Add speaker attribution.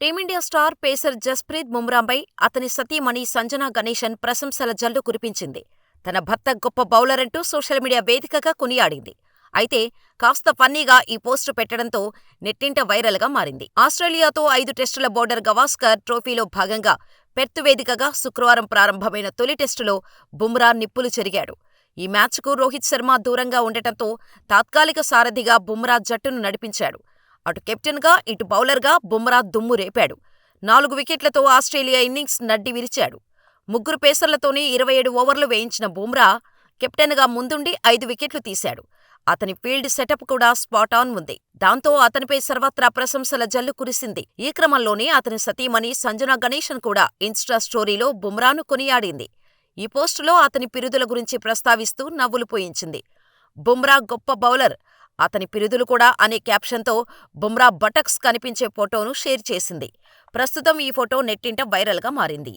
Speaker 1: Team India star pacer Jasprit బుమ్రాపై అతని సతీమణి సంజనా గణేశన్ ప్రశంసల జల్లు కురిపించింది. తన భర్త గొప్ప బౌలర్ అంటూ సోషల్ మీడియా వేదికగా కొనియాడింది. అయితే కాస్త ఫన్నీగా ఈ పోస్టు పెట్టడంతో నెట్టింట వైరల్గా మారింది. ఆస్ట్రేలియాతో ఐదు టెస్టుల బోర్డర్ గవాస్కర్ ట్రోఫీలో భాగంగా పెర్త్ వేదికగా శుక్రవారం ప్రారంభమైన తొలి టెస్టులో బుమ్రా నిప్పులు చెరిగాడు. ఈ మ్యాచ్కు రోహిత్ శర్మ దూరంగా ఉండటంతో తాత్కాలిక సారథిగా బుమ్రా జట్టును నడిపించాడు. అటు కెప్టెన్గా, ఇటు బౌలర్గా బుమ్రా దుమ్ము రేపాడు. నాలుగు వికెట్లతో ఆస్ట్రేలియా ఇన్నింగ్స్ నడ్డి విరిచాడు. ముగ్గురు పేసర్లతోనే ఇరవై ఏడు ఓవర్లు వేయించిన బుమ్రా కెప్టెన్గా ముందుండి ఐదు వికెట్లు తీశాడు. అతని ఫీల్డ్ సెటప్ కూడా స్పాట్ ఆన్ ఉంది. దాంతో అతనిపై సర్వత్రా ప్రశంసల జల్లు కురిసింది. ఈ క్రమంలోనే అతని సతీమణి సంజనా గణేశన్ కూడా ఇన్స్టా స్టోరీలో బుమ్రాను కొనియాడింది. ఈ పోస్టులో అతని పిరుదుల గురించి ప్రస్తావిస్తూ నవ్వులు పోయించింది బుమ్రా గొప్ప బౌలర్, అతని పిరుదులు కూడా అనే క్యాప్షన్తో బుమ్రా బటక్స్ కనిపించే ఫోటోను షేర్ చేసింది. ప్రస్తుతం ఈ ఫోటో నెట్టింట వైరల్గా మారింది.